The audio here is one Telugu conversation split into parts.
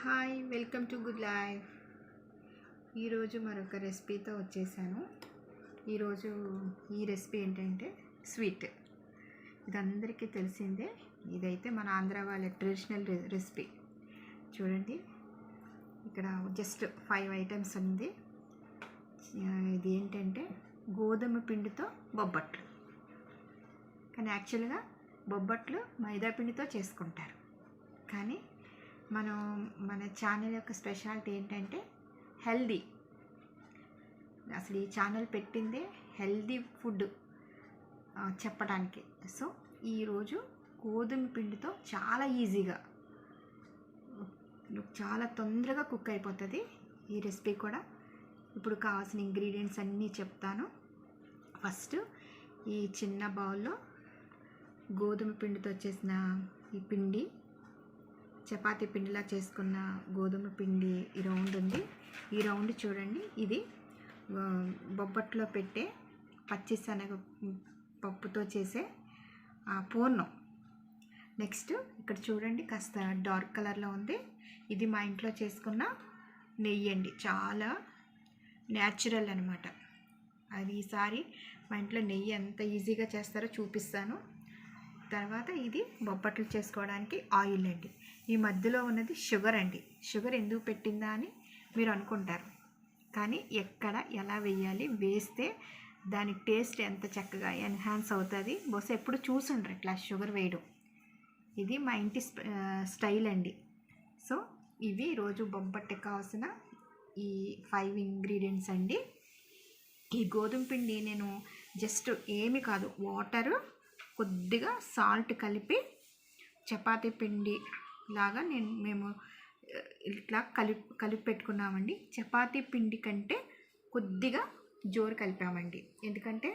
Hi welcome to good life. ఈరోజు మరొక రెసిపీతో వచ్చేసాను. ఈరోజు ఈ రెసిపీ ఏంటంటే స్వీట్. ఇది అందరికీ తెలిసిందే. ఇదైతే మన ఆంధ్ర వాళ్ళ ట్రెడిషనల్ రెసిపీ. చూడండి. ఇక్కడ జస్ట్ ఫైవ్ ఐటమ్స్ ఉంది. ఇది ఏంటంటే గోధుమ పిండితో బొబ్బట్లు. కానీ యాక్చువల్గా బొబ్బట్లు మైదా పిండితో చేసుకుంటారు. కానీ మనం మన ఛానల్ యొక్క స్పెషాలిటీ ఏంటంటే హెల్దీ అసలు ఈ ఛానల్ పెట్టిందే హెల్దీ ఫుడ్ చెప్పడానికి సో ఈరోజు గోధుమ పిండితో చాలా ఈజీగా చాలా తొందరగా కుక్ అయిపోతుంది. ఈ రెసిపీ కూడా ఇప్పుడు కావాల్సిన ఇంగ్రీడియంట్స్ అన్నీ చెప్తాను. ఫస్ట్ ఈ చిన్న బౌల్లో గోధుమ పిండితో చేసిన ఈ పిండి చపాతీ పిండిలా చేసుకున్న గోధుమ పిండి ఈ రౌండ్ ఉంది. ఈ రౌండ్ చూడండి. ఇది బొబ్బట్లో పెట్టే పచ్చిశనగ పప్పుతో చేసే ఆ, పూర్ణం. నెక్స్ట్ ఇక్కడ చూడండి కాస్త డార్క్ కలర్లో ఉంది. ఇది మా ఇంట్లో చేసుకున్న నెయ్యి అండి. చాలా న్యాచురల్ అనమాట అది ఈసారి మా ఇంట్లో నెయ్యి ఎంత ఈజీగా చేస్తారో చూపిస్తాను. తర్వాత ఇది బొబ్బట్లు చేసుకోవడానికి ఆయిల్ అండి. ఈ మధ్యలో ఉన్నది షుగర్ అండి. షుగర్ ఎందుకు పెట్టిందా అని మీరు అనుకుంటారు. కానీ ఎక్కడ ఎలా వేయాలి వేస్తే దాని టేస్ట్ ఎంత చక్కగా ఎన్హాన్స్ అవుతుంది. బహుశా ఎప్పుడు చూసుండ్రు ఇట్లా షుగర్ వేయడం. ఇది మా ఇంటి స్టైల్ అండి. సో ఇవి రోజు బొబ్బట్టుకి కావాల్సిన ఈ ఫైవ్ ఇంగ్రీడియంట్స్ అండి. ఈ గోధుమ పిండి నేను జస్ట్ ఏమి కాదు వాటరు కొద్దిగా సాల్ట్ కలిపి చపాతీ పిండి లాగా నేను మేము ఇట్లా కలిపి కలిపి పెట్టుకున్నామండి. చపాతీ పిండి కంటే కొద్దిగా జోరు కలిపామండి. ఎందుకంటే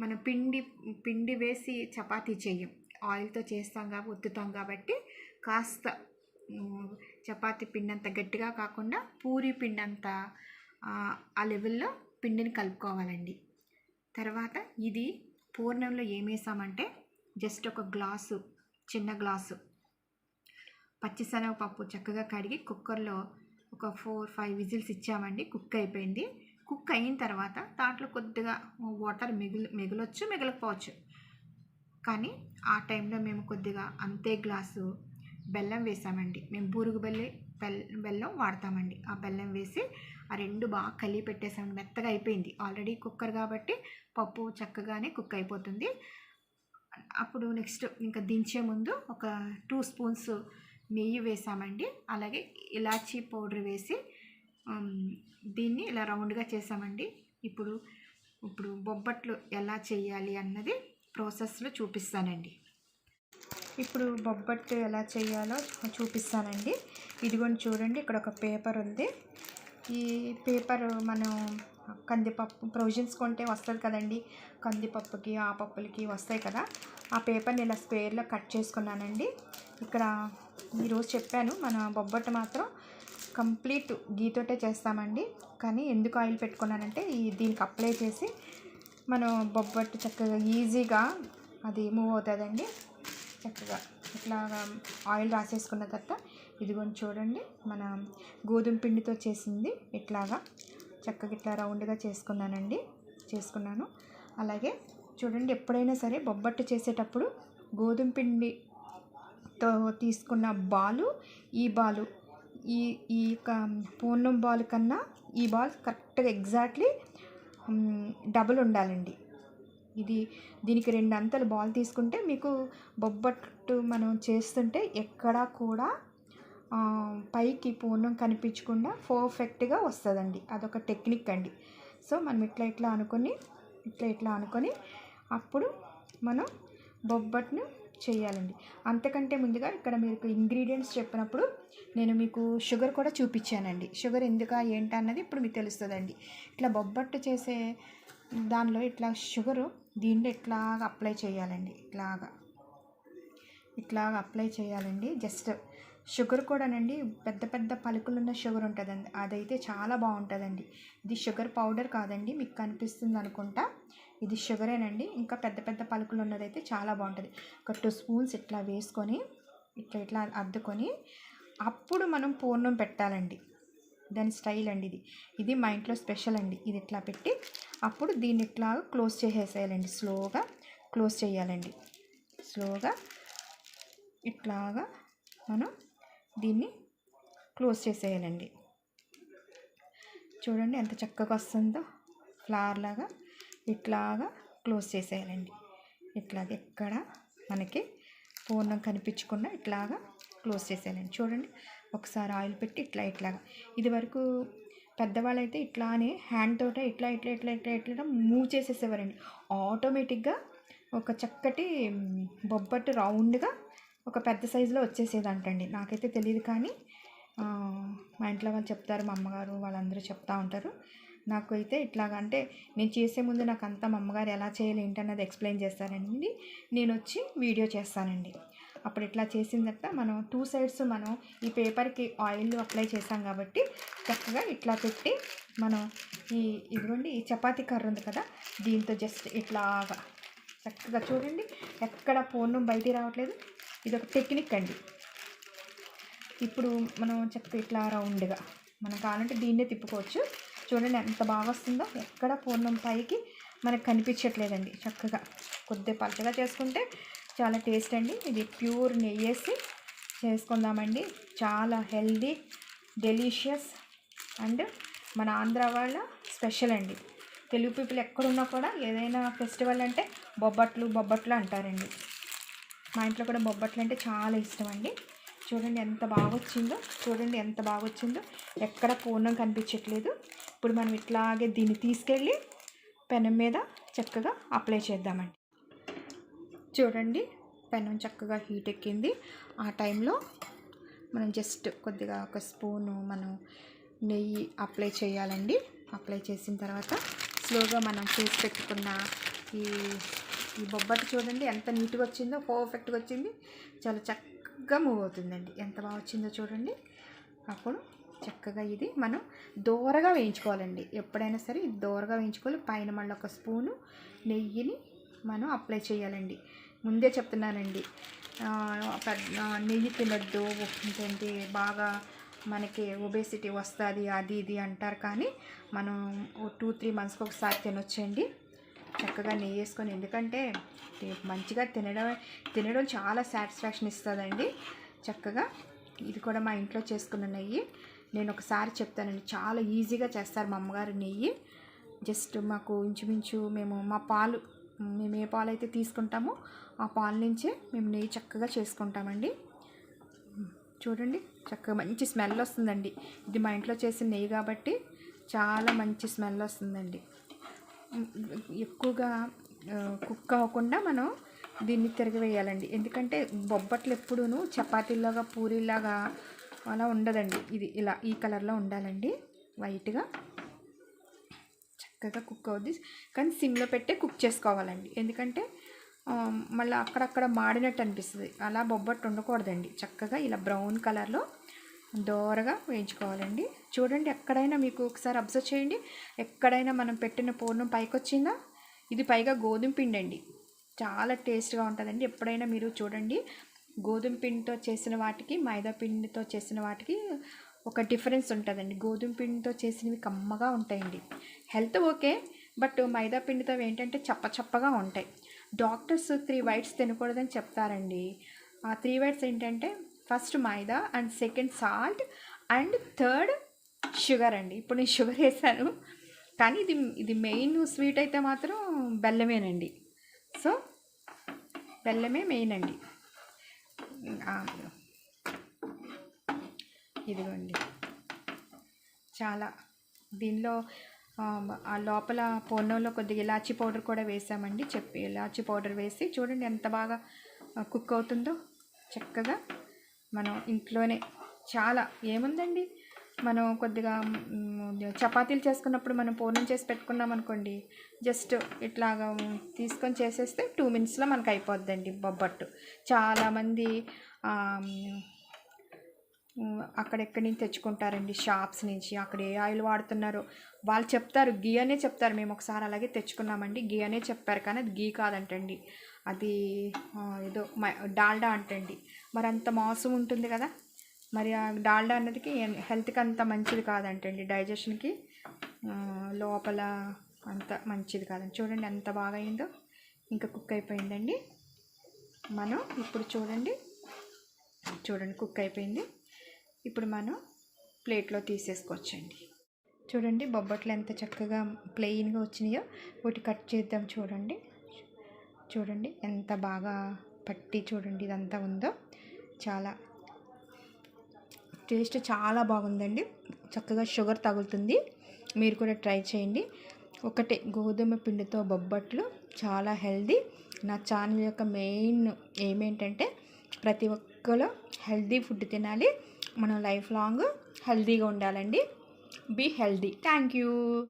మనం పిండి పిండి వేసి చపాతీ చేయం ఆయిల్తో చేస్తాం కాబట్టి ఒత్తుతాం కాబట్టి కాస్త చపాతీ పిండి అంత గట్టిగా కాకుండా పూరి పిండి అంత ఆ, లెవెల్లో పిండిని కలుపుకోవాలండి. తర్వాత ఇది పూర్ణంలో ఏమేసామంటే జస్ట్ ఒక గ్లాసు చిన్న గ్లాసు. పచ్చిశనగపప్పు చక్కగా కడిగి కుక్కర్లో ఒక ఫోర్ ఫైవ్ విజిల్స్ ఇచ్చామండి. కుక్ అయిపోయింది. కుక్ అయిన తర్వాత దాంట్లో కొద్దిగా వాటర్ మిగిలి మిగలొచ్చు మిగలకపోవచ్చు. కానీ ఆ టైంలో మేము కొద్దిగా అంతే గ్లాసు బెల్లం వేసామండి. మేము బూరుగు బెల్లి బెల్ బెల్లం వాడతామండి. ఆ బెల్లం వేసి ఆ రెండు బాగా కలిపి పెట్టేసాం. మెత్తగా అయిపోయింది. ఆల్రెడీ కుక్కర్ కాబట్టి పప్పు చక్కగానే కుక్ అయిపోతుంది. అప్పుడు నెక్స్ట్ ఇంకా దించే ముందు ఒక టూ స్పూన్స్ నెయ్యి వేసామండి. అలాగే ఇలాచీ పౌడర్ వేసి దీన్ని ఇలా రౌండ్గా చేసామండి. ఇప్పుడు ఇప్పుడు బొబ్బట్లు ఎలా చేయాలి అన్నది ప్రాసెస్లో చూపిస్తానండి. ఇప్పుడు బొబ్బట్టు ఎలా చేయాలో చూపిస్తానండి. ఇదిగోండి చూడండి ఇక్కడ ఒక పేపర్ ఉంది. ఈ పేపర్ మనం కందిపప్పు ప్రొవిజన్స్ కొంటే వస్తుంది కదండి. కందిపప్పుకి ఆ పప్పులకి వస్తాయి కదా. ఆ పేపర్ని ఇలా స్క్వేర్లో కట్ చేసుకున్నానండి. ఇక్కడ ఈరోజు చెప్పాను మన బొబ్బట్టు మాత్రం కంప్లీట్ గీతోటే చేస్తామండి. కానీ ఎందుకు ఆయిల్ పెట్టుకున్నానంటే ఈ దీనికి అప్లై చేసి మనం బొబ్బట్టు చక్కగా ఈజీగా అది మూవ్ అవుతుందండి. చక్కగా ఇట్లాగా ఆయిల్ రాసేసుకున్న తర్వాత ఇదిగోని చూడండి మన గోధుమ పిండితో చేసింది ఇట్లాగా. చక్కగా ఇట్లా రౌండ్గా చేసుకున్నానండి. చేసుకున్నాను. అలాగే చూడండి ఎప్పుడైనా సరే బొబ్బట్టు చేసేటప్పుడు గోధుమ పిండితో తీసుకున్న బాలు ఈ బాలు ఈ ఈ యొక్క పూర్ణం బాల్ కన్నా ఈ బాల్ కరెక్ట్గా ఎగ్జాక్ట్లీ డబుల్ ఉండాలండి. ఇది దీనికి రెండు అంతలు బాల్ తీసుకుంటే మీకు బొబ్బట్టు మనం చేస్తుంటే ఎక్కడా కూడా పైకి పూర్ణం కనిపించకుండా పర్ఫెక్ట్గా వస్తుందండి. అదొక టెక్నిక్ అండి. సో మనం ఇట్లా ఇట్లా అనుకొని ఇట్లా ఇట్లా అనుకొని అప్పుడు మనం బొబ్బట్ను చేయాలండి. అంతకంటే ముందుగా ఇక్కడ మీకు ఇంగ్రీడియంట్స్ చెప్పినప్పుడు నేను మీకు షుగర్ కూడా చూపించానండి. షుగర్ ఎందుక ఏంటి అన్నది ఇప్పుడు మీకు తెలుస్తుందండి. ఇట్లా బొబ్బట్టు చేసే దానిలో ఇట్లా షుగరు దీంట్లో ఇట్లాగా అప్లై చేయాలండి. ఇట్లాగా. ఇట్లాగా అప్లై చేయాలండి. జస్ట్ షుగర్ కూడానండి పెద్ద పెద్ద పలుకులున్న షుగర్ ఉంటుందండి. అదైతే చాలా బాగుంటుందండి. ఇది షుగర్ పౌడర్ కాదండి మీకు కనిపిస్తుంది అనుకుంటా. ఇది షుగరేనండి. ఇంకా పెద్ద పెద్ద పలుకులు ఉన్నదైతే చాలా బాగుంటుంది. ఒక టూ స్పూన్స్ ఇట్లా వేసుకొని ఇట్లా ఇట్లా అద్దుకొని అప్పుడు మనం పూర్ణం పెట్టాలండి. దాని స్టైల్ అండి ఇది. ఇది మా ఇంట్లో స్పెషల్ అండి. ఇది ఇట్లా పెట్టి అప్పుడు దీన్ని ఇట్లా క్లోజ్ చేసేసేయాలండి. స్లోగా క్లోజ్ చేయాలండి. స్లోగా ఇట్లాగా మనం దీన్ని క్లోజ్ చేసేయాలండి. చూడండి ఎంత చక్కగా వస్తుందో. ఫ్లవర్ లాగా ఇట్లాగా క్లోజ్ చేసేయాలండి. ఇట్లాగ ఎక్కడ మనకి పూర్ణం కనిపించకుండా ఇట్లాగా క్లోజ్ చేసేయాలండి. చూడండి ఒకసారి ఆయిల్ పెట్టి ఇట్లా ఇట్లాగా. ఇది వరకు పెద్దవాళ్ళు అయితే ఇట్లానే హ్యాండ్ తోట ఇట్లా ఇట్లా ఇట్లా ఇట్లా ఇట్లా మూవ్ చేసేసేవారండి. ఆటోమేటిక్గా ఒక చక్కటి బొబ్బట్టు రౌండ్గా ఒక పెద్ద సైజులో వచ్చేసేదంటండి. నాకైతే తెలియదు కానీ మా ఇంట్లో వాళ్ళు చెప్తారు మా అమ్మగారు వాళ్ళందరూ చెప్తా ఉంటారు. నాకు అయితే ఇట్లాగా అంటే నేను చేసే ముందు నాకు అంతా మా అమ్మగారు ఎలా చేయాలి ఏంటన్నది ఎక్స్ప్లెయిన్ చేస్తారండి. నేను వచ్చి వీడియో చేస్తానండి. అప్పుడు ఇట్లా చేసిన తర్వాత మనం టూ సైడ్స్ మనం ఈ పేపర్కి ఆయిల్ అప్లై చేసాం కాబట్టి చక్కగా ఇట్లా పెట్టి మనం ఈ ఇదిగోండి ఈ చపాతీ కర్ర ఉంది కదా దీంతో జస్ట్ ఇట్లాగా చక్కగా చూడండి ఎక్కడ పూర్ణం బయటికి రావట్లేదు. ఇది ఒక టెక్నిక్ అండి. ఇప్పుడు మనం చెప్తే ఇట్లా రౌండ్గా. మనం కావాలంటే దీన్నే తిప్పుకోవచ్చు. చూడండి ఎంత బాగా వస్తుందో. ఎక్కడ పూర్ణం పైకి మనకు కనిపించట్లేదండి చక్కగా. కొద్దిగా పలచగా చేసుకుంటే చాలా టేస్ట్ అండి. ఇది ప్యూర్ నెయ్యి వేసి చేసుకుందామండి. చాలా హెల్దీ డెలిషియస్ అండ్ మన ఆంధ్ర వాళ్ళ స్పెషల్ అండి. తెలుగు పీపుల్ ఎక్కడున్నా కూడా ఏదైనా ఫెస్టివల్ అంటే బొబ్బట్లు బొబ్బట్లు అంటారండి. మా ఇంట్లో కూడా బొబ్బట్లు అంటే చాలా ఇష్టం అండి చూడండి ఎంత బాగా వచ్చిందో చూడండి ఎంత బాగా వచ్చిందో ఎక్కడ పూర్ణం కనిపించట్లేదు. ఇప్పుడు మనం ఇట్లాగే దీన్ని తీసుకెళ్ళి పెనం మీద చక్కగా అప్లై చేద్దామండి. చూడండి పెనం చక్కగా హీట్ ఎక్కింది. ఆ టైంలో మనం జస్ట్ కొద్దిగా ఒక స్పూను మనం నెయ్యి అప్లై చేయాలండి. అప్లై చేసిన తర్వాత స్లోగా మనం చేసి పెట్టుకున్న ఈ ఈ బొబ్బట్టు చూడండి ఎంత నీట్గా వచ్చిందో పర్ఫెక్ట్గా వచ్చింది. చాలా చక్కగా మూవ్ అవుతుందండి. ఎంత బాగా వచ్చిందో చూడండి. అప్పుడు చక్కగా ఇది మనం దోరగా వేయించుకోవాలండి. ఎప్పుడైనా సరే దోరగా వేయించుకోవాలి. పైన మళ్ళీ ఒక స్పూను నెయ్యిని మనం అప్లై చేయాలండి. ముందే చెప్తున్నానండి. నెయ్యి తినొద్దు ఏంటంటే బాగా మనకి ఒబేసిటీ వస్తుంది అది ఇది అంటారు కానీ మనం టూ త్రీ మంత్స్కి ఒకసారి తినొచ్చండి. చక్కగా నెయ్యి వేసుకొని ఎందుకంటే మంచిగా తినడం తినడం చాలా సాటిస్ఫాక్షన్ ఇస్తుందండి. చక్కగా ఇది కూడా మా ఇంట్లో చేసుకున్న నెయ్యి. నేను ఒకసారి చెప్తానండి చాలా ఈజీగా చేస్తారు మా అమ్మగారు నెయ్యి. జస్ట్ మాకు ఇంచుమించు మేము మా పాలు మేము ఏ పాలు అయితే తీసుకుంటామో ఆ పాల నుంచే మేము నెయ్యి చక్కగా చేసుకుంటామండి. చూడండి చక్కగా మంచి స్మెల్ వస్తుందండి. ఇది మా ఇంట్లో చేసిన నెయ్యి కాబట్టి చాలా మంచి స్మెల్ వస్తుందండి. ఎక్కువగా కుక్ అవ్వకుండా మనం దీన్ని తిరగవేయాలండి. ఎందుకంటే బొబ్బట్లు ఎప్పుడూను చపాతీలాగా పూరీలాగా అలా ఉండదండి. ఇది ఇలా ఈ కలర్లో ఉండాలండి. వైట్గా. చక్కగా కుక్ అవుద్ది. కానీ సిమ్లో పెట్టే కుక్ చేసుకోవాలండి. ఎందుకంటే మళ్ళీ అక్కడక్కడ మాడినట్టు అనిపిస్తుంది. అలా బొబ్బట్టు ఉండకూడదండి. చక్కగా ఇలా బ్రౌన్ కలర్లో దోరగా వేయించుకోవాలండి. చూడండి ఎక్కడైనా మీకు ఒకసారి అబ్జర్వ్ చేయండి. ఎక్కడైనా మనం పెట్టిన పూర్ణం పైకి వచ్చిందా ఇది పైగా గోధుమ పిండి అండి చాలా టేస్ట్గా ఉంటుందండి. ఎప్పుడైనా మీరు చూడండి. గోధుమ పిండితో చేసిన వాటికి మైదా పిండితో చేసిన వాటికి ఒక డిఫరెన్స్ ఉంటుందండి. గోధుమ పిండితో చేసినవి కమ్మగా ఉంటాయండి. హెల్త్ ఓకే బట్ మైదా పిండితో ఏంటంటే చప్ప చప్పగా ఉంటాయి. డాక్టర్స్ త్రీ వైట్స్ తినకూడదని చెప్తారండి. ఆ త్రీ వైట్స్ ఏంటంటే first maida and second salt and third sugar అండి. ఇప్పుడు నేను షుగర్ వేసాను. కానీ ఇది ఇది మెయిన్ స్వీట్ అయితే మాత్రం బెల్లమేనండి. సో బెల్లమే మెయిన్ అండి. ఇదిగోండి. చాలా దీనిలో ఆ, ఆ లోపల పొన్నంలో కొద్దిగా ఇలాచీ పౌడర్ కూడా వేసామండి. చెప్పి ఇలాచీ పౌడర్ వేసి చూడండి ఎంత బాగా కుక్ అవుతుందో. చక్కగా మనం ఇంట్లోనే చాలా ఏముందండి? మనం కొద్దిగా చపాతీలు చేసుకున్నప్పుడు మనం పూర్ణం చేసి పెట్టుకున్నాం అనుకోండి జస్ట్ ఇట్లాగా తీసుకొని చేసేస్తే టూ మినిట్స్లో మనకు అయిపోద్దండి బొబ్బట్టు. చాలామంది అక్కడెక్కడి నుంచి తెచ్చుకుంటారండి షాప్స్ నుంచి అక్కడ ఏ ఆయిల్ వాడుతున్నారో. వాళ్ళు చెప్తారు గీ అనే చెప్తారు మేము ఒకసారి అలాగే తెచ్చుకున్నామండి గీ అనే చెప్పారు కానీ అది గీ కాదంటండి. అది ఏదో మ- డాల్డా అంటండి. మరి అంత మోసం ఉంటుంది కదా. మరి ఆ డాల్డా అన్నదికి హెల్త్కి అంత మంచిది కాదంటండి. డైజెషన్కి లోపల అంత మంచిది కాదండి. చూడండి ఎంత బాగా అయిందో ఇంకా కుక్ అయిపోయిందండి. మనం ఇప్పుడు చూడండి. చూడండి కుక్ అయిపోయింది. ఇప్పుడు మనం ప్లేట్లో తీసేసుకోవచ్చండి. చూడండి బొబ్బట్లు ఎంత చక్కగా ప్లెయిన్గా వచ్చినాయో. ఒకటి కట్ చేద్దాం చూడండి. చూడండి ఎంత బాగా పట్టి చూడండి ఇదంతా ఉందో. చాలా టేస్ట్ చాలా బాగుందండి. చక్కగా షుగర్ తగులుతుంది. మీరు కూడా ట్రై చేయండి. ఒకటే గోధుమ పిండితో బొబ్బట్లు చాలా హెల్దీ. నా ఛానల్ యొక్క మెయిన్ ఏమేంటంటే ప్రతి ఒక్కరు హెల్దీ ఫుడ్ తినాలి. మనం లైఫ్ లాంగ్ హెల్దీగా ఉండాలండి. Be healthy. Thank you.